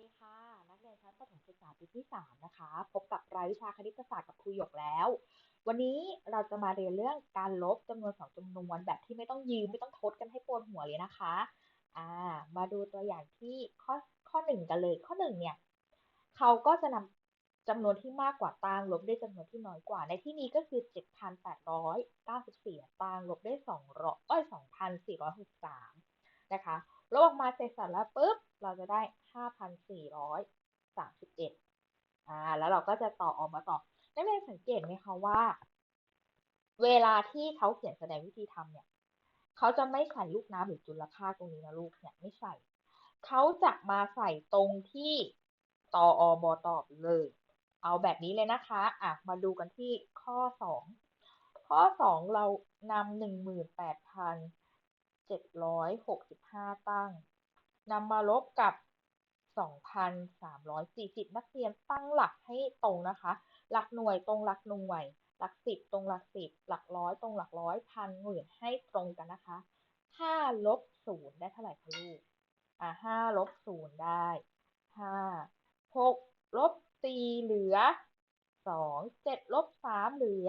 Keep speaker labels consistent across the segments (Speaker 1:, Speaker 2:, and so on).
Speaker 1: ดีค่ะ นักเรียนชั้นประถมศึกษาปีที่ 3 นะคะ พบกับรายวิชาคณิตศาสตร์กับครูหยกแล้ว วันนี้เราจะมาเรียนเรื่องการลบจำนวนสองจำนวนแบบที่ไม่ต้องยืมไม่ต้องทดกันให้ปวดหัวเลยนะคะอ่ามาดูตัวอย่างที่ข้อข้อหนึ่งกันเลย ข้อหนึ่งเนี่ยเขาก็จะนำจำนวนที่มากกว่าตางลบด้วยจำนวนที่น้อยกว่า ในที่นี้ก็คือ7,894ตางลบด้วย200อ้อย2,463 นะคะลบออกมาเสร็จสับแล้วปุ๊บ เราจะได้ 5,431อ่าแล้วเราก็จะต่อออกมาต่อนักเรียนสังเกตไหมคะว่า เวลาที่เขาเขียนแสดงวิธีทำเนี่ยเขาจะไม่ใส่ลูกน้ำหรือจุลภาคตรงนี้นะลูกเนี่ยไม่ใส่เขาจะมาใส่ตรงที่ตออบตอบเลย เอาแบบนี้เลยนะคะอะมาดูกันที่ข้อ 2 ข้อ 2 เรานำ 18,000 765ตั้งนำมาลบกับ2,340นักเรียนตั้งหลักให้ตรงนะคะ หลักหน่วยตรงหลักหน่วย หลักสิบตรงหลักสิบหลักร้อยตรงหลักร้อยพันหมื่นให้ตรงกันนะคะ5ลบ0ได้เท่าไหร่คะลูกอ่า5ลบ0ได้5 6ลบ4เหลือ2 7ลบ3เหลือ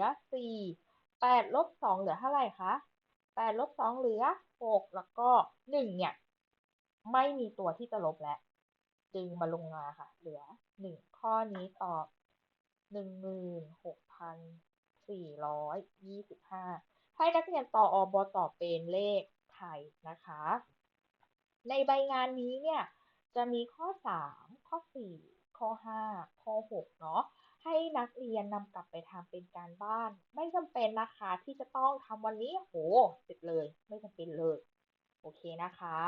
Speaker 1: 4 8ลบ2เหลือเท่าไหร่คะ 8ลบ2เหลือ6แล้วก็1เนี่ย ไม่มีตัวที่จะลบแล้วจึงมาลงมาค่ะ เหลือ1ข้อนี้ตอบ16,425ให้นักเรียนต่ออบตอบเป็นเลขไทยนะคะ ในใบงานนี้เนี่ย จะมีข้อ3ข้อ4ข้อ5ข้อ6เนาะ ให้นักเรียนนำกลับไปทำเป็นการบ้าน ไม่จำเป็นนะคะ ที่จะต้องทำวันนี้โหเสร็จเลย ไม่จำเป็นเลย โอเคนะคะ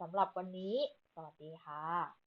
Speaker 1: สำหรับวันนี้ สวัสดีค่ะ